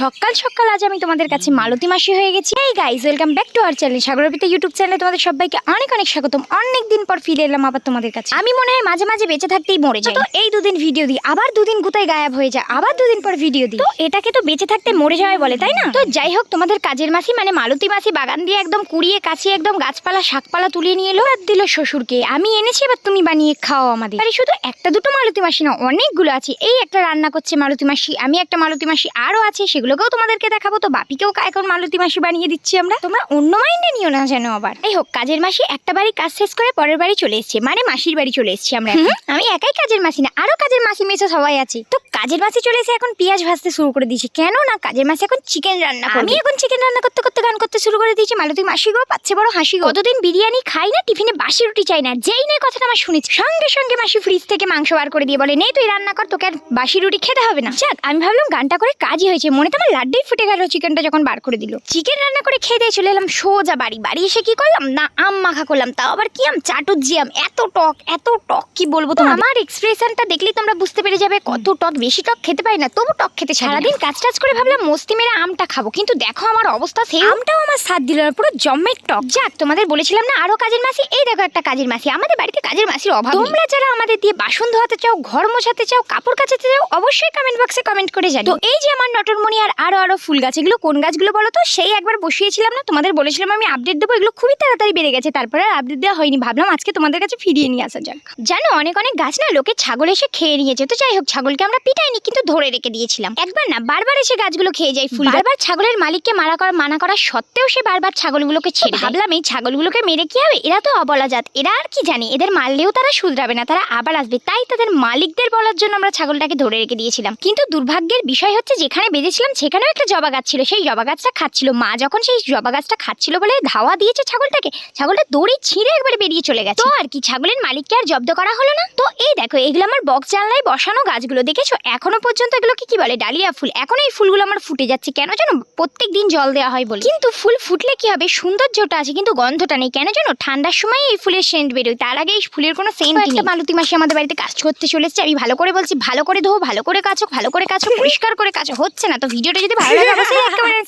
সকাল সকাল আজ আমি তোমাদের কাছে মালতী মাসি হয়ে গেছি। এই guys welcome back to our channel সাগরপিতা YouTube চ্যানেলে তোমাদের সবাইকে অনেক অনেক স্বাগতম। অনেক দিন পর ফিরে এলাম আবার তোমাদের কাছে। আমি মনে হয় মাঝে মাঝে বেঁচে থাকতেই মরে যাই। তো এই দুদিন ভিডিও দিই আবার দুদিন কোথায় গায়েব হয়ে যায় আবার দুদিন পর ভিডিও দিই। তো এটাকে তো বেঁচে থাকতে মরে যাওয়াই বলে তাই না? তো যাই হোক তোমাদের কাজের মাসি মানে মালতী মাসি বাগান দিয়ে একদম কুড়িয়ে কাছিয়ে একদম গাছপালা শাকপালা তুলিয়ে নিয়ে এলো আর দিল শ্বশুরকে। আমি এনেছি এবার তুমি বানিয়ে খাও আমাদের। আরে শুধু একটা দুটো মালতী মাসি না অনেকগুলো আছে। এই একটা রান্না করছে মালতী মাসি আমি একটা মালতী মাসি আরও আছে। সেগুলোকেও তোমাদেরকে দেখাবো। তো বাপিকেও এখন মালতি মাসি বানিয়ে দিচ্ছি আমরা। তোমরা অন্য মাইন্ডে নিও না যেন আবার। এই হোক কাজের মাসি একটা বাড়ি কাজ শেষ করে পরের বাড়ি চলে এসছে। মানে মাসির বাড়ি চলে এসছি আমরা আমি একাই কাজের মাসি না আরও কাজের মাসি মেসে সবাই আছে। তো কাজের মাসে চলে এসে এখন পেঁয়াজ ভাজতে শুরু করে দিয়েছি। কেন না? কাজের মাসে এখন চিকেন রান্না আমি এখন চিকেন রান্না করতে করতে গান করতে শুরু করে দিয়েছি। মালতী মাসি গো পাচ্ছে বড় হাসি গো। কতদিন বিরিয়ানি খাই না টিফিনে বাসি রুটি চাই না। যেই নেই কথাটা আমার শুনেছি। সঙ্গে সঙ্গে মাসি ফ্রিজ থেকে মাংস বার করে দিয়ে বলে নেই তুই রান্না কর তোকে আর বাসি রুটি খেতে হবে না। যাক আমি ভাবলাম গানটা করে কাজই হয়েছে। মনে তো আমার লাড্ডুই ফুটে গেল চিকেনটা যখন বার করে দিল। চিকেন রান্না করে খেয়ে দিয়ে চলে এলাম সোজা বাড়ি। বাড়ি এসে কি করলাম? না আম মাখা করলাম। তাও আবার কি আম? চাটুর জি আম। এত টক এত টক কি বলব তো আমার এক্সপ্রেশনটা দেখলেই তোমরা বুঝতে পেরে যাবে কত টক। বেশি টক খেতে পারি না তবু টক খেতে সারাদিন কাজ টাজ করে ভাবলাম মস্তি মেরে আমটা খাব কিন্তু দেখো আমার অবস্থা সেই আমটাও আমার স্বাদ দিল না পুরো জম্মের টক। যাক তোমাদের বলেছিলাম না আরও কাজের মাসি এই দেখো একটা কাজের মাসি আমাদের বাড়িতে কাজের মাসির অভাব তোমরা যারা আমাদের দিয়ে বাসন ধোয়াতে চাও ঘর মোছাতে চাও কাপড় কাচাতে চাও অবশ্যই কমেন্ট বক্সে কমেন্ট করে জানিও। তো এই যে আমার নটরমণি আর আরও আরও ফুল গাছ এগুলো কোন গাছগুলো বলো তো? সেই একবার বসিয়েছিলাম না তোমাদের বলেছিলাম আমি আপডেট দেবো এগুলো খুবই তাড়াতাড়ি বেড়ে গেছে তারপরে আর আপডেট দেওয়া হয়নি ভাবলাম আজকে তোমাদের কাছে ফিরিয়ে নিয়ে আসা যাক। জানো অনেক অনেক গাছ না লোকে ছাগল এসে খেয়ে নিয়েছে তো যাই হোক ছাগলকে আমরা পিটাইনি কিন্তু ধরে রেখে দিয়েছিলাম। একবার না বারবার এসে গাছগুলো খেয়ে যায় ফুল বারবার ছাগলের মালিককে মারা করা মানা করা সত্ত্বেও সে বারবার ছাগলগুলোকে ছেড়ে ভাবলাম এই ছাগলগুলোকে মেরে কি হবে? এরা তো অবলা জাত। এরা আর কি জানে? এদের মারলেও তারা শুধরাবে না তারা আবার আসবে। তাই তাদের মালিকদের বলার জন্য আমরা ছাগলটাকে ধরে রেখে দিয়েছিলাম। কিন্তু দুর্ভাগ্যের বিষয় হচ্ছে যেখানে বেঁধেছিলাম সেখানেও একটা জবা গাছ ছিল। সেই জবা গাছটা খাচ্ছিল। মা যখন সেই জবা গাছটা খাচ্ছিল বলে ধাওয়া দিয়েছে ছাগলটাকে ছাগলটা দড়ি ছিঁড়ে একবারে বেরিয়ে চলে গেছে। তো আর কি ছাগলের মালিককে আর জব্দ করা হলো না? তো এই দেখো এগুলো আমার বক্স জানলায় বসানো গাছগুলো। দেখেছ? এখনও পর্যন্ত এগুলোকে কি বলে? ডালিয়া ফুল। এখন এই ফুলগুলো আমার ফুটে যাচ্ছে। কেন যেন প্রত্যেক দিন জল দেওয়া হয় বলে। কিন্তু ফুল ফুটলে কি হবে? সৌন্দর্যটা আছে কিন্তু গন্ধটা নেই। কেন যেন ঠান্ডার সময় এই ফুলের সেন্ট বেরোয়। তার আগে এই ফুলের কোনো সেন্ট একটা মালতী মাসি আমাদের বাড়িতে কাজ করতে চলেছে। আমি ভালো করে বলছি ভালো করে ধো ভালো করে কাচো ভালো করে কাচো পরিষ্কার করে কাচো। হচ্ছে না তো ভিডিওটা যদি ভালো লাগে অবশ্যই একেবারে